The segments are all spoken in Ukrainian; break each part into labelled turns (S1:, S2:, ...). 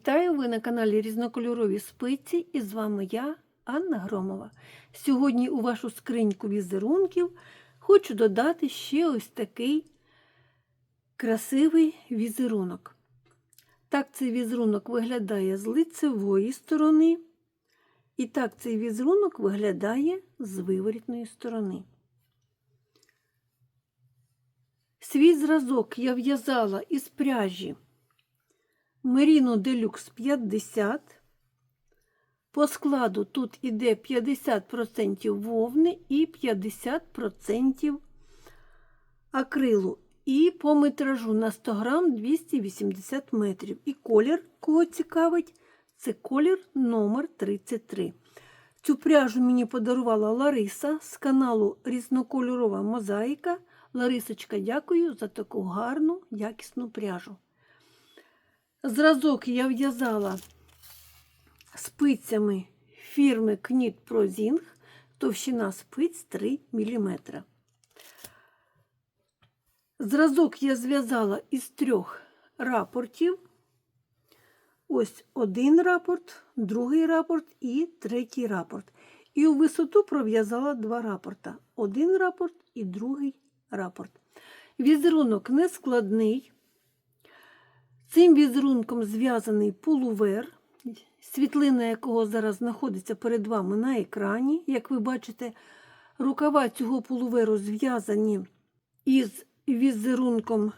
S1: Вітаю! Ви на каналі Різнокольорові спиці і з вами я, Анна Громова. Сьогодні у вашу скриньку візерунків хочу додати ще ось такий красивий візерунок. Так цей візерунок виглядає з лицевої сторони, і так цей візерунок виглядає з виворітної сторони. Свій зразок я в'язала із пряжі Merino Deluxe 50. По складу тут іде 50% вовни і 50% акрилу. І по метражу на 100 грам 280 метрів. І колір, кого цікавить, це колір номер 33. Цю пряжу мені подарувала Лариса з каналу Різнокольорова мозаїка. Ларисочка, дякую за таку гарну, якісну пряжу. Зразок я в'язала спицями фірми Knit Prozing, товщина спиць 3 мм. Зразок я зв'язала із трьох рапортів. Ось один рапорт, другий рапорт і третій рапорт. І у висоту пров'язала два рапорта. Один рапорт і другий рапорт. Візерунок не складний. Цим візерунком зв'язаний полувер, світлина якого зараз знаходиться перед вами на екрані. Як ви бачите, рукава цього полуверу зв'язані із візерунком,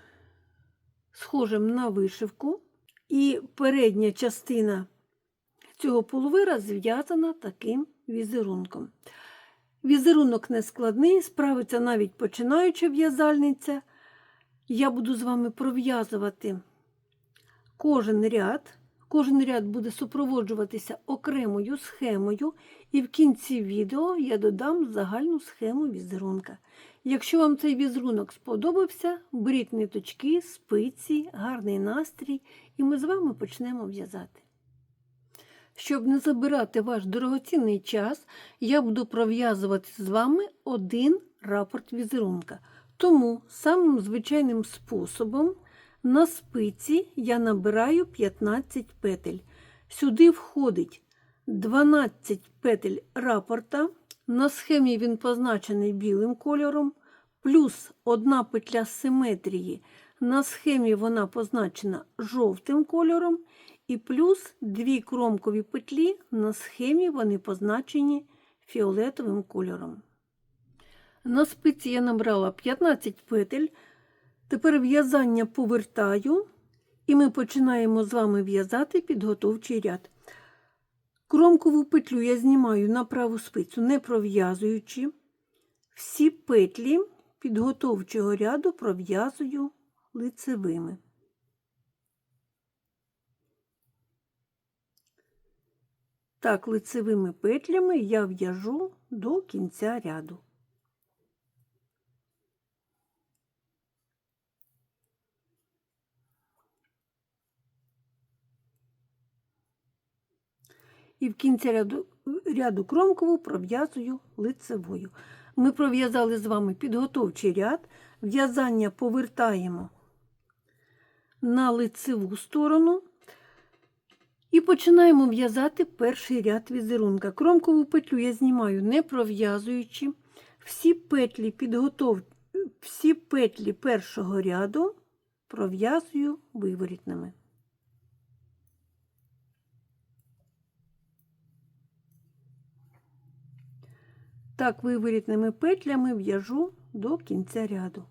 S1: схожим на вишивку, і передня частина цього полувера зв'язана таким візерунком. Візерунок не складний, справиться навіть починаюча в'язальниця. Я буду з вами пров'язувати кожен ряд. Кожен ряд буде супроводжуватися окремою схемою, і в кінці відео я додам загальну схему візерунка. Якщо вам цей візерунок сподобався, беріть ниточки, спиці, гарний настрій, і ми з вами почнемо в'язати. Щоб не забирати ваш дорогоцінний час, я буду пров'язувати з вами один рапорт візерунка. Тому самим звичайним способом на спиці я набираю 15 петель. Сюди входить 12 петель рапорта. На схемі він позначений білим кольором, плюс одна петля симетрії. На схемі вона позначена жовтим кольором, і плюс дві кромкові петлі на схемі вони позначені фіолетовим кольором. На спиці я набрала 15 петель. Тепер в'язання повертаю, і ми починаємо з вами в'язати підготовчий ряд. Кромкову петлю я знімаю на праву спицю, не пров'язуючи. Всі петлі підготовчого ряду пров'язую лицевими. Так, лицевими петлями я в'яжу до кінця ряду. І в кінці ряду, ряду кромкову пров'язую лицевою. Ми пров'язали з вами підготовчий ряд, в'язання повертаємо на лицеву сторону і починаємо в'язати перший ряд візерунка. Кромкову петлю я знімаю не пров'язуючи. Всі петлі підготов... всі петлі першого ряду пров'язую виворітними. Так виворітними петлями в'яжу до кінця ряду.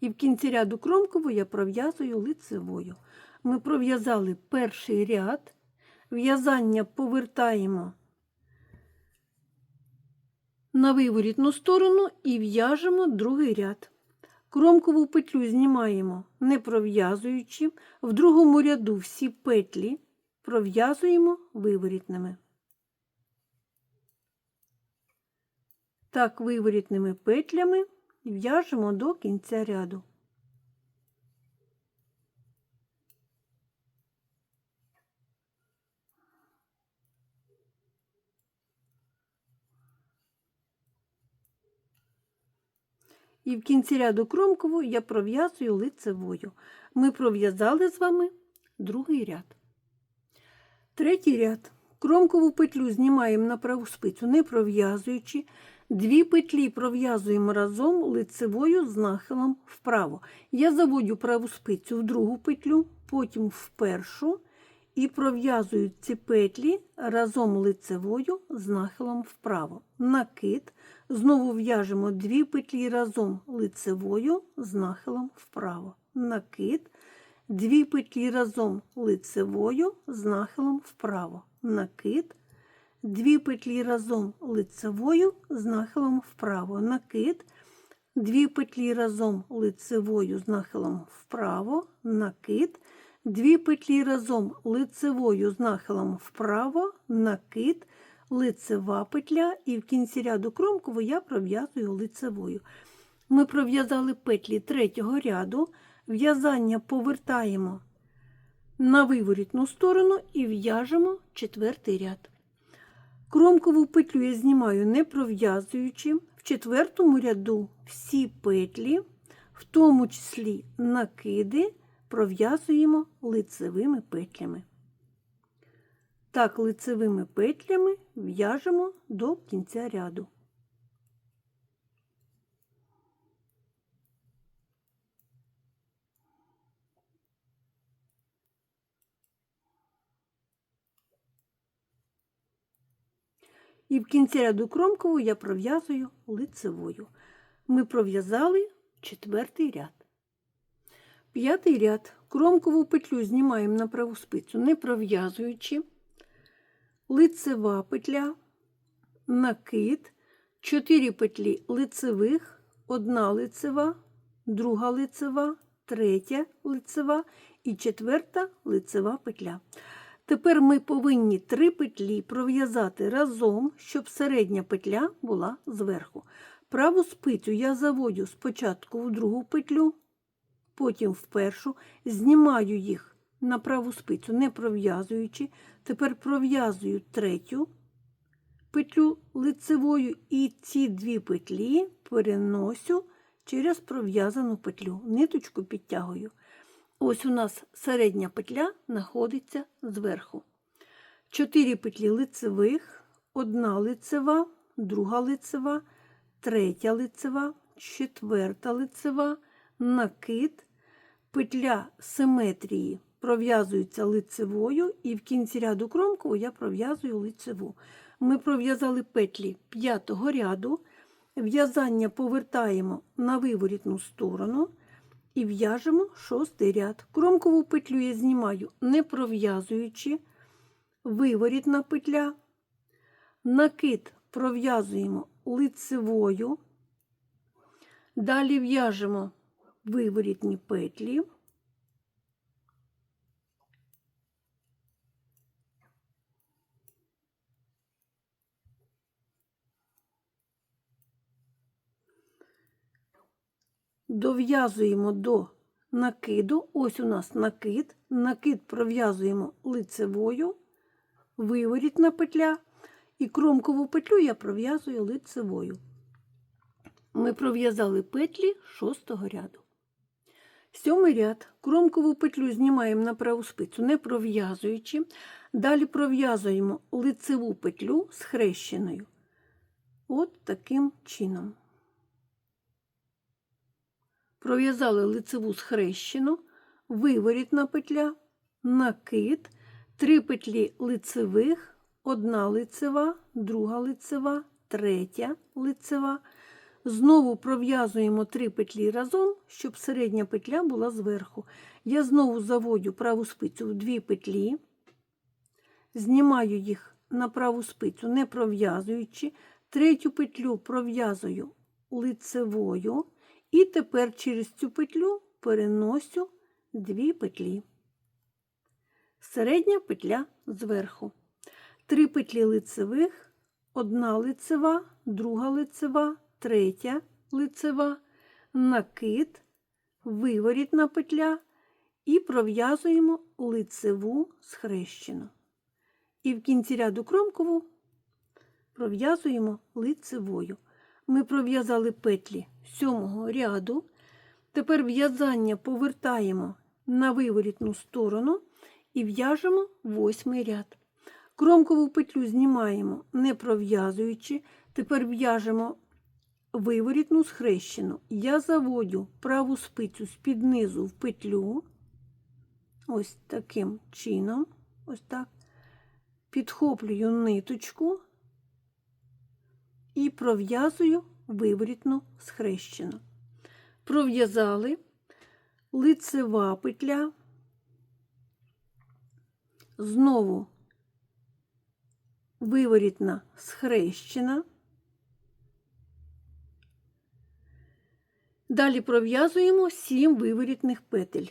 S1: І в кінці ряду кромкову я пров'язую лицевою. Ми пров'язали перший ряд, в'язання повертаємо на виворітну сторону і в'яжемо другий ряд. Кромкову петлю знімаємо, не пров'язуючи, в другому ряду всі петлі пров'язуємо виворітними. Так, виворітними петлями в'яжемо до кінця ряду. І в кінці ряду кромкову я пров'язую лицевою. Ми пров'язали з вами другий ряд. Третій ряд. Кромкову петлю знімаємо на праву спицю, не пров'язуючи. Дві петлі пров'язуємо разом лицевою з нахилом вправо. Я заводю праву спицю в другу петлю, потім в першу і пров'язую ці петлі разом лицевою з нахилом вправо. Накид. Знову в'яжемо дві петлі разом лицевою з нахилом вправо. Накид. Дві петлі разом лицевою з нахилом вправо. Накид. Дві петлі разом лицевою з нахилом вправо. Накид. Дві петлі разом лицевою з нахилом вправо. Накид. Дві петлі разом лицевою з нахилом вправо. Накид. Лицева петля і в кінці ряду кромкову я пров'язую лицевою. Ми пров'язали петлі третього ряду. В'язання повертаємо на виворітну сторону і в'яжемо четвертий ряд. Кромкову петлю я знімаю не пров'язуючи. В четвертому ряду всі петлі, в тому числі накиди, пров'язуємо лицевими петлями. Так, лицевими петлями в'яжемо до кінця ряду. І в кінці ряду кромкову я пров'язую лицевою. Ми пров'язали четвертий ряд. П'ятий ряд. Кромкову петлю знімаємо на праву спицю, не пров'язуючи. Лицева петля, накид, 4 петлі лицевих, одна лицева, друга лицева, третя лицева і четверта лицева петля. Тепер ми повинні три петлі пров'язати разом, щоб середня петля була зверху. Праву спицю я заводю спочатку в другу петлю, потім в першу, знімаю їх на праву спицю, не пров'язуючи. Тепер пров'язую третю петлю лицевою і ці дві петлі переносю через пров'язану петлю. Ниточку підтягую. Ось у нас середня петля знаходиться зверху. Чотири петлі лицевих, одна лицева, друга лицева, третя лицева, четверта лицева, накид, петля симетрії пров'язується лицевою, і в кінці ряду кромкову я пров'язую лицеву. Ми пров'язали петлі п'ятого ряду, в'язання повертаємо на виворітну сторону і в'яжемо шостий ряд. Кромкову петлю я знімаю, не пров'язуючи, виворітна петля, накид пров'язуємо лицевою, далі в'яжемо виворітні петлі. Дов'язуємо до накиду. Ось у нас накид. Накид пров'язуємо лицевою, виворітна петля, і кромкову петлю я пров'язую лицевою. Ми пров'язали петлі шостого ряду. Сьомий ряд. Кромкову петлю знімаємо на праву спицю, не пров'язуючи. Далі пров'язуємо лицеву петлю схрещеною. От таким чином. Пров'язали лицеву схрещену, виворітна петля, накид, три петлі лицевих, одна лицева, друга лицева, третя лицева. Знову пров'язуємо три петлі разом, щоб середня петля була зверху. Я знову заводю праву спицю в дві петлі, знімаю їх на праву спицю, не пров'язуючи, третю петлю пров'язую лицевою. І тепер через цю петлю переносю дві петлі. Середня петля зверху. Три петлі лицевих, одна лицева, друга лицева, третя лицева, накид, виворітна петля і пров'язуємо лицеву схрещену. І в кінці ряду кромкову пров'язуємо лицевою. Ми пров'язали петлі сьомого ряду. Тепер в'язання повертаємо на виворітну сторону і в'яжемо восьмий ряд. Кромкову петлю знімаємо, не пров'язуючи. Тепер в'яжемо виворітну схрещену. Я заводю праву спицю з-під низу в петлю. Ось таким чином. Ось так. Підхоплюю ниточку і пров'язую виворітну схрещену. Пров'язали лицева петля, знову виворітна схрещена. Далі пров'язуємо 7 виворітних петель.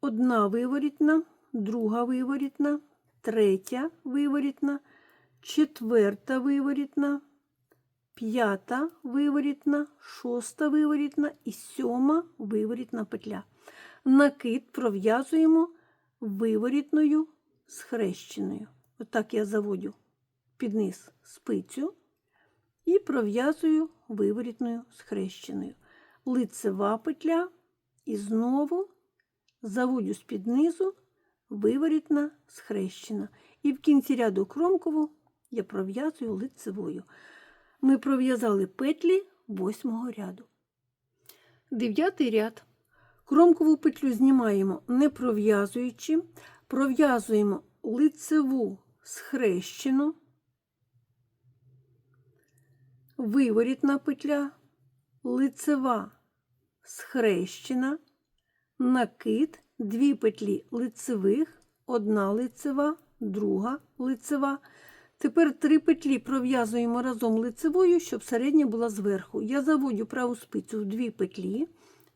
S1: Одна виворітна, друга виворітна, третя виворітна, четверта виворітна, п'ята виворітна, шоста виворітна і сьома виворітна петля. Накид пров'язуємо виворітною схрещеною. Отак я заводю під низ спицю і пров'язую виворітною схрещеною. Лицева петля і знову заводю з-під низу виворітна схрещена. І в кінці ряду кромкову я пров'язую лицевою. Ми пров'язали петлі восьмого ряду. Дев'ятий ряд. Кромкову петлю знімаємо не пров'язуючи, пров'язуємо лицеву схрещену, виворітна петля, лицева схрещена, накид, дві петлі лицевих, одна лицева, друга лицева. Тепер три петлі пров'язуємо разом лицевою, щоб середня була зверху. Я заводю праву спицю в дві петлі,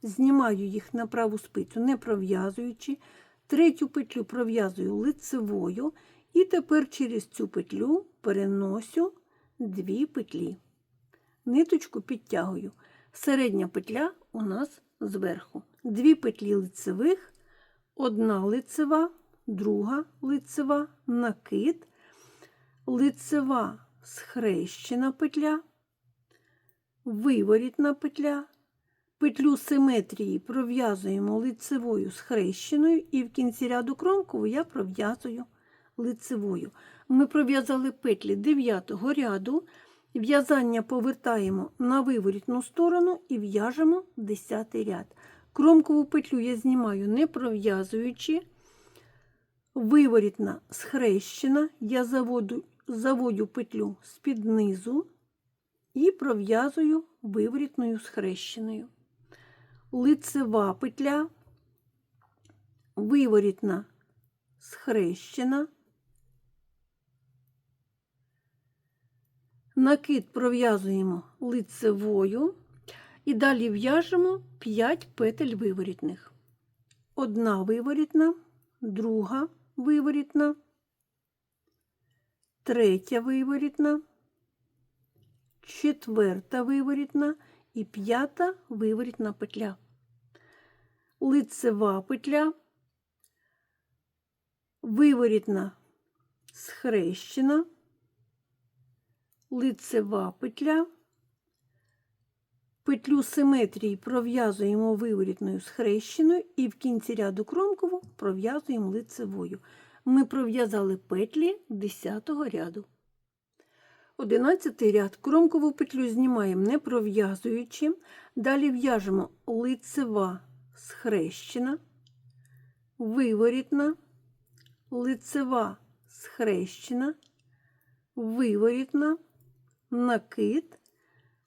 S1: знімаю їх на праву спицю, не пров'язуючи. Третю петлю пров'язую лицевою, і тепер через цю петлю переносю дві петлі. Ниточку підтягую. Середня петля у нас зверху. Дві петлі лицевих, одна лицева, друга лицева, накид, лицева схрещена петля, виворітна петля. Петлю симетрії пров'язуємо лицевою схрещеною, і в кінці ряду кромкову я пров'язую лицевою. Ми пров'язали петлі 9 ряду. В'язання повертаємо на виворітну сторону і в'яжемо 10 ряд. Кромкову петлю я знімаю не пров'язуючи. Виворітна схрещена, я заводу, заводю петлю з-під низу і пров'язую виворітною схрещеною. Лицева петля, виворітна схрещена. Накид пров'язуємо лицевою і далі в'яжемо 5 петель виворітних. Одна виворітна, друга виворітна, третя виворітна, четверта виворітна. І п'ята виворітна петля. Лицева петля, виворітна схрещена. Лицева петля, петлю симетрії пров'язуємо виворітною схрещеною і в кінці ряду кромкову пров'язуємо лицевою. Ми пров'язали петлі 10 ряду. 11 ряд кромкову петлю знімаємо не пров'язуючи, далі в'яжемо лицева схрещена, виворітна, лицева схрещена, виворітна, накид,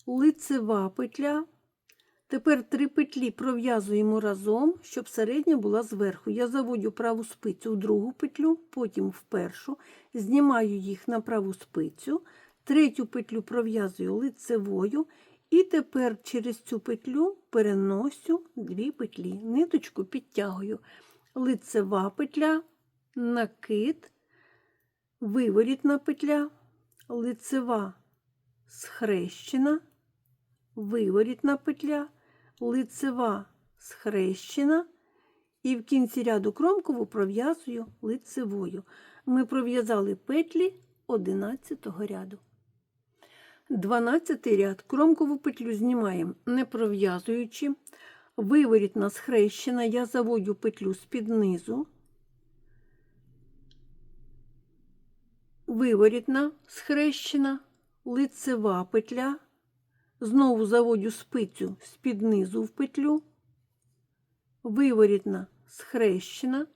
S1: лицева петля. Тепер три петлі пров'язуємо разом, щоб середня була зверху. Я заводю праву спицю в другу петлю, потім в першу, знімаю їх на праву спицю, третю петлю пров'язую лицевою, і тепер через цю петлю переносю дві петлі. Ниточку підтягую. Лицева петля, накид, виворітна петля, лицева схрещена, виворітна петля, лицева схрещена, і в кінці ряду кромкову пров'язую лицевою. Ми пров'язали петлі 11 ряду. 12 ряд. Кромкову петлю знімаємо, не пров'язуючи. Виворітна схрещена, я заводю петлю з-під низу. Виворітна схрещена, лицева петля. Знову заводю спицю з-під низу в петлю. Виворітна схрещена,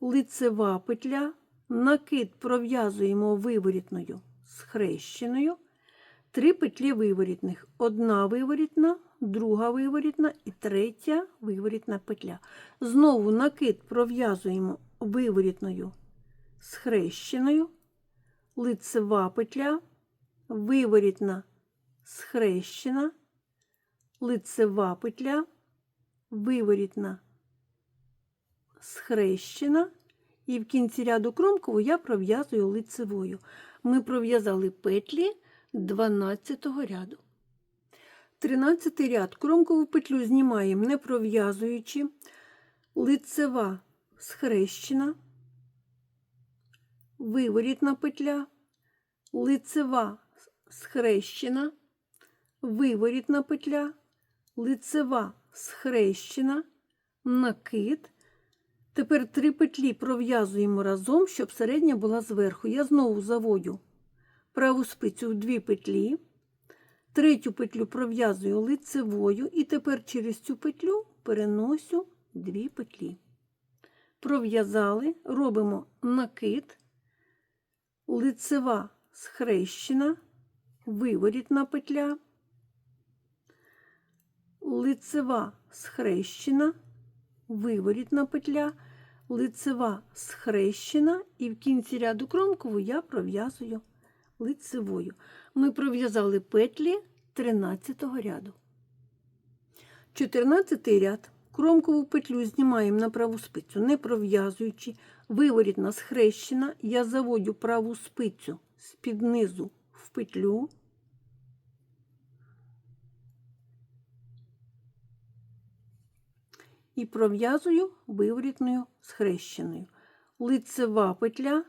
S1: лицева петля. Накид пров'язуємо виворітною схрещеною. Три петлі виворітних. Одна виворітна, друга виворітна і третя виворітна петля. Знову накид пров'язуємо виворітною схрещеною, лицева петля, виворітна схрещена, лицева петля, виворітна схрещена. І в кінці ряду кромкову я пров'язую лицевою. Ми пров'язали петлі 12 ряду. 13 ряд кромкову петлю знімаємо, не пров'язуючи, лицева схрещена, виворітна петля, лицева схрещена, виворітна петля, лицева схрещена, накид. Тепер три петлі пров'язуємо разом, щоб середня була зверху. Я знову заводю праву спицю в дві петлі, третю петлю пров'язую лицевою, і тепер через цю петлю переносю дві петлі. Пров'язали, робимо накид, лицева схрещена, виворітна петля, лицева схрещена, виворітна петля, лицева схрещена, і в кінці ряду кромкову я пров'язую лицевою. Ми пров'язали петлі 13 ряду. 14 ряд. Кромкову петлю знімаємо на праву спицю, не пров'язуючи, виворітна схрещена, я заводю праву спицю з-під низу в петлю. І пров'язую виворітною схрещеною. Лицева петля,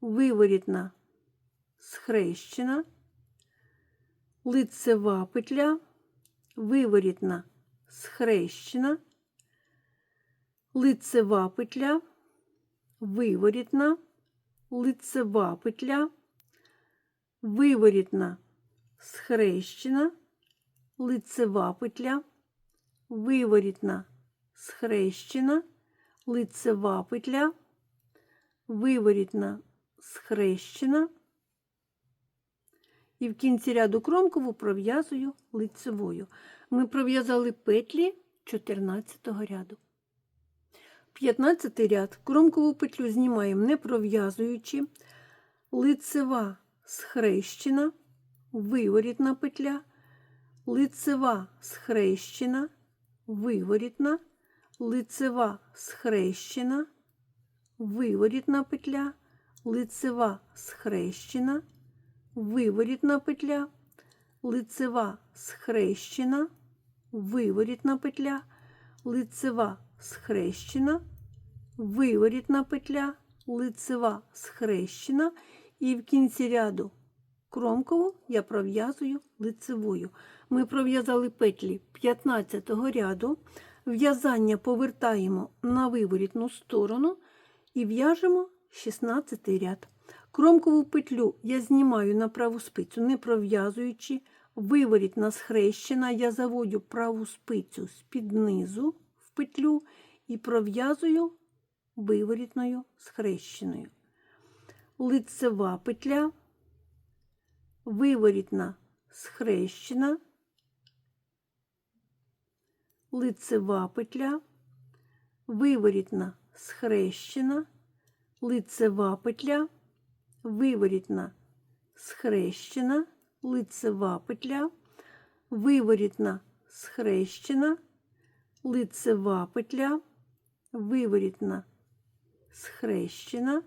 S1: виворітна схрещена, лицева петля, виворітна схрещена, лицева петля, виворітна, лицева петля, виворітна схрещена, лицева петля, виворітна схрещена, лицева петля, виворітна схрещена, і в кінці ряду кромкову пров'язую лицевою. Ми пров'язали петлі 14 ряду. 15 ряд. Кромкову петлю знімаємо, не пров'язуючи, лицева схрещена, виворітна петля, лицева схрещена, виворітна, лицева схрещена, виворітна петля, лицева схрещена, виворітна петля, лицева схрещена, виворітна петля, лицева схрещена, виворітна петля, лицева схрещена, і в кінці ряду кромкову я пров'язую лицевою. Ми пров'язали петлі 15 ряду, в'язання повертаємо на виворітну сторону і в'яжемо 16 ряд. Кромкову петлю я знімаю на праву спицю, не пров'язуючи, виворітна схрещена, я заводю праву спицю з-під низу в петлю і пров'язую виворітною схрещеною. Лицева петля, виворітна схрещена, лицева петля, виворітна схрещена, лицева петля, виворітна схрещена, лицева петля, виворітна схрещена, лицева петля, виворітна схрещена,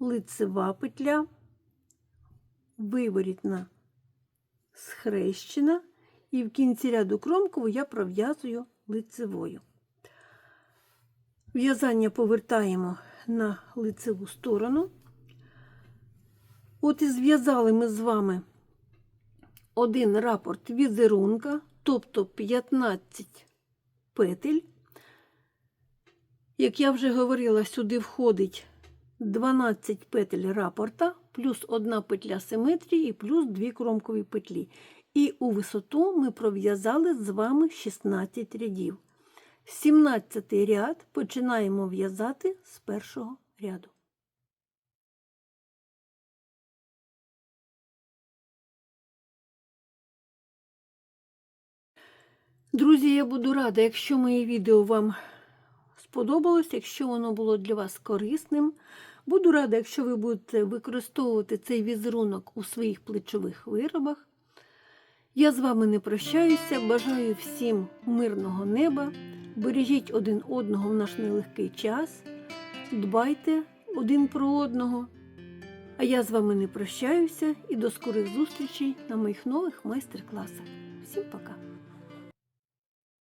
S1: лицева петля, виворітна схрещена, і в кінці ряду кромкову я пров'язую лицевою. В'язання повертаємо на лицеву сторону. От і зв'язали ми з вами один рапорт візерунка, тобто 15 петель. Як я вже говорила, сюди входить 12 петель рапорта, плюс одна петля симетрії і плюс дві кромкові петлі. І у висоту ми пров'язали з вами 16 рядів. 17 ряд починаємо в'язати з першого ряду. Друзі, я буду рада, якщо моє відео вам сподобалось, якщо воно було для вас корисним. Буду рада, якщо ви будете використовувати цей візерунок у своїх плечових виробах. Я з вами не прощаюся, бажаю всім мирного неба. Бережіть один одного в наш нелегкий час. Дбайте один про одного. А я з вами не прощаюся і до скорих зустрічей на моїх нових майстер-класах. Всім пока!